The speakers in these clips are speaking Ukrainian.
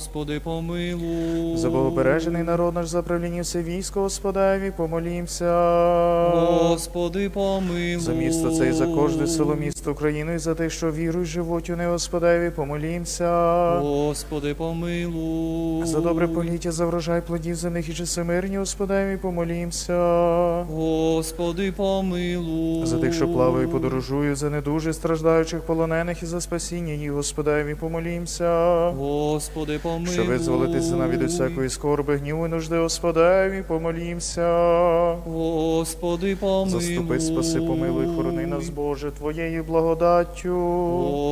Господи, помилуй. За богобережений народ наш за правління все військо, Господеві, помолімся. Господи, помилуй. За місто це і за кожне село місто Україну, і за те, що вірують, живуть у не Господеві, помолімся. Господи, помилуй. За добре поліття, за врожай плодів земних і часи мирні, Господеві, помолімся. Господи, помилуй. За тих, що плавають, подорожують, за недужих, страждаючих, полонених і за спасіння їх, Господеві, помолімся. Господи, помилуй. Що визволитися нам від усякої скорби, гніву і нужди, Господеві, помолімся. Господи, помилуй. Заступи, спаси, помилуй, хорони нас, Боже, Твоєю благодаттю.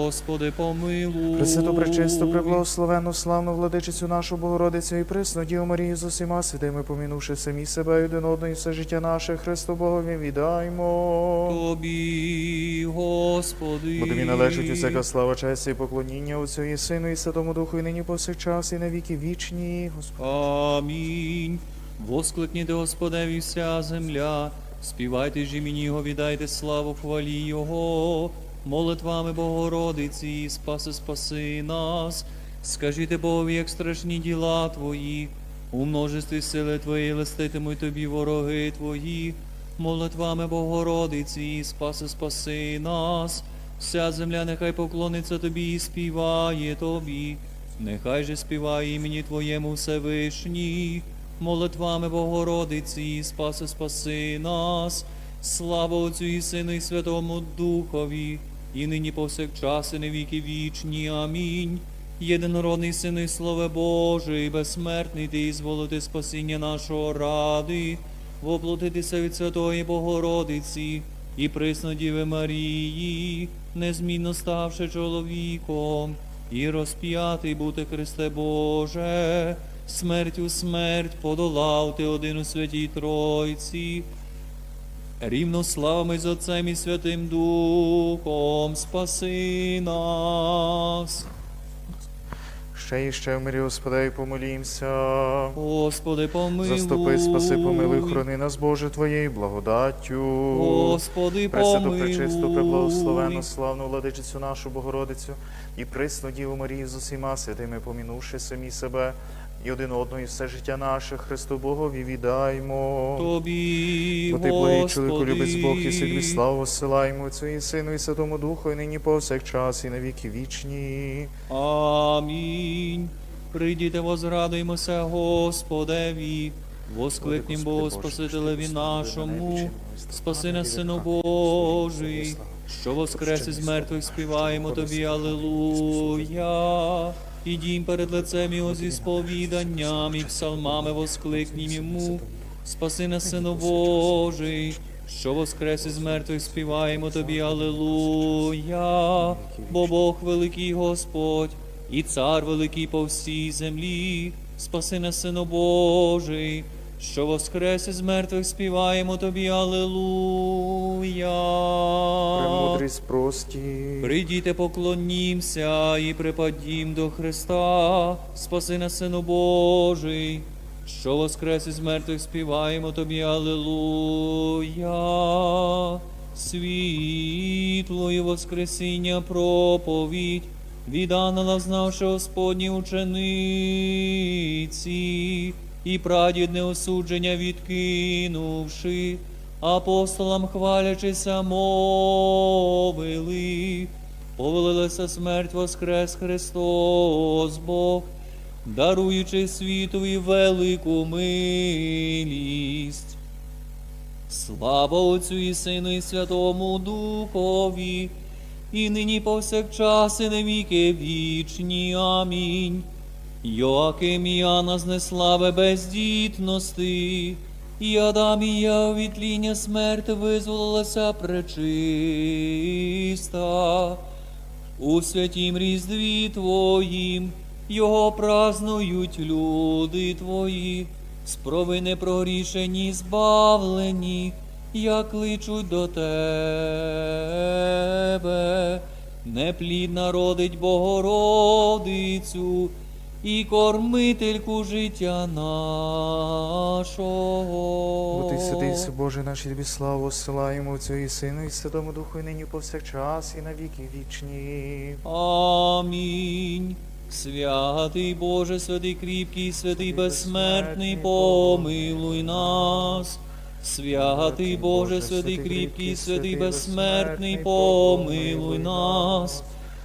Господи, помилуй. Пресвяту, пречисту, преблагословенну, славну владичицю нашу Богородицю і присну Діву Марію з усіма святими, помінувши самі себе і один одного і все життя наше, Христу Богові віддаймо. Тобі, Господи. Бо тобі належить усяка слава, честь і поклоніння Отцю і Сину і Святому Духу, і нині повсякчас, і на віки вічні. Господи. Амінь. Воскликніте Господеві вся земля, співайте ж імені Його, віддайте славу хвалі Його, молитвами Богородиці, спаси, спаси нас. Скажіть Богові, як страшні діла Твої, у множестві сили Твої листитимуть тобі вороги Твої, молитвами Богородиці, спаси, спаси нас. Вся земля нехай поклониться тобі і співає тобі. Нехай же співає імені Твоєму Всевишній, молитвами Богородиці, спаси, спаси нас, слава Отцю і Сину і Святому Духові, і нині повсякчас, і на віки вічні. Амінь. Єдинородний Син і Слове Боже, і безсмертний ти, зволити спасіння нашого ради, воплотитися від Святої Богородиці і приснодіви Марії, незмінно ставши чоловіком, і розп'ятий бути Христе Боже, смертю смерть подолав ти один у святій Тройці. Рівно славами з Отцем і Святим Духом спаси нас. Ще і ще в мирі, Господеві, помолімся. Господи, помилуй. Заступи, спаси, помилуй, хорони нас, Боже, Твоєю благодаттю. Господи, Пресвяту, пречисту, преблагословенну, славну владичицю нашу Богородицю і присну Діву Марію з усіма святими, помінувши самі себе і один одного, і все життя наше, Христу Богові віддаймо. Тобі, Бо ти благий чоловіку любець Бог, і собі славу силаємо Отцю і Сину, і Святому Духу, і нині повсякчас, і на віки вічні. Амінь. Прийдіте, возрадуймося Господеві, воскликнім Богу Спасителеві нашому, спаси нас, Сину Божий, що воскрес із мертвих співаємо Тобі, Алилуя. Ідім перед лицем Його зі сповіданням і псалмами воскликнім йому. Спаси нас, Сину Божий, що воскрес із мертвих співаємо Тобі, Алилуя, бо Бог великий Господь, і цар великий по всій землі, спаси нас, Сину Божий, що воскрес із мертвих співаємо Тобі, Алилуя. Премудрість прості. Прийдіте, поклонімся і припадім до Христа, спаси нас, Сину Божий, що воскрес із мертвих співаємо Тобі, Алилуя. Світло і воскресіння проповідь, від ангела знавши Господні учениці, і прадідне осудження відкинувши, апостолам хвалячися мовили, повелилася смерть воскрес Христос Бог, даруючи світові велику милість. Слава Отцю і Сину і Святому Духові, і нині повсякчас, і на віки вічні. Амінь. Йоаким і Анна знеславе бездітності, і Адам і від тління смерти визволилася пречиста. У святім різдві Твоїм його празнують люди Твої, з провини прогрішені, збавлені, як кличуть до Тебе. Неплідна родить Богородицю і кормительку життя нашого. Бо ти святий си, Боже наш, і тобі славу силаємо Отцю і Сину, і Святому Духу, і нині повсякчас, і на віки вічні. Амінь. Святий Боже, святий кріпкий, святий безсмертний, помилуй нас. Святий Боже, святий кріпкий, святий безсмертний, помилуй нас.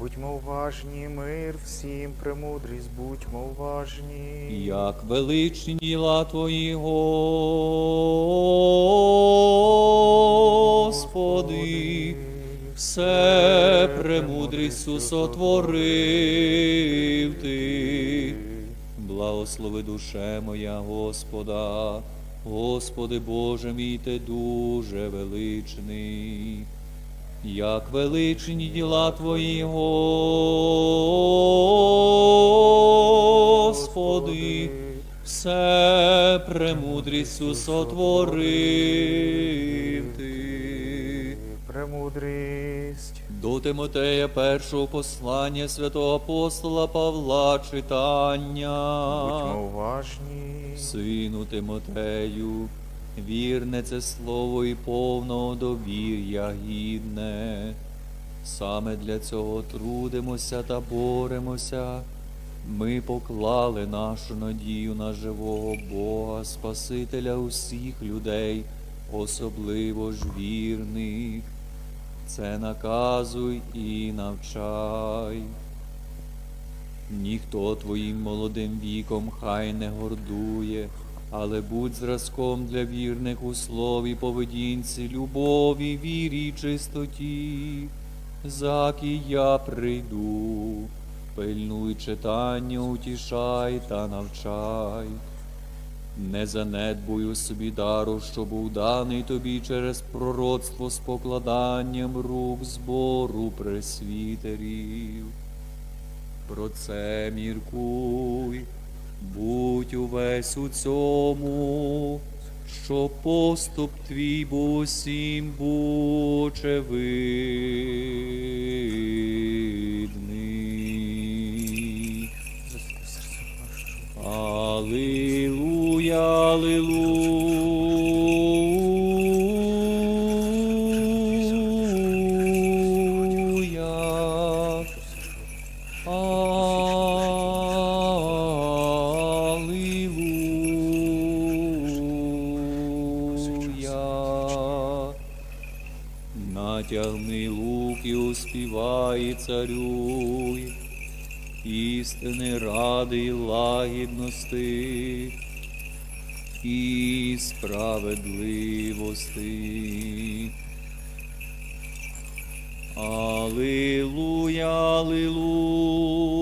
Будьмо уважні, мир всім, премудрість, будьмо уважні. Як величні діла Твої, Господи, все премудрістю сотворив Ти. Благослови душе моя Господа, Господи Боже мій, Ти дуже величний. Як величні діла Твої, Господи, все премудрістю сотворив Ти. Премудрість. До Тимотея першого послання святого апостола Павла читання. Будьмо уважні. Сину Тимотею, вірне це слово і повного довір'я гідне. Саме для цього трудимося та боремося. Ми поклали нашу надію на живого Бога, Спасителя усіх людей, особливо ж вірних. Це наказуй і навчай. Ніхто твоїм молодим віком хай не гордує, але будь зразком для вірних у слові, поведінці, любові, вірі й чистоті. Заки я прийду, пильнуй читання, утішай та навчай. Не занедбуй у собі дару, що був даний тобі через пророцтво з покладанням рук збору пресвітерів. Про це міркуй, будь увесь у цьому, що поступ твій був усім очевидний. Аллилуйя, аллилуйя. І царюй, істини ради і лагідності і справедливості. Аллилуйя, аллилуйя.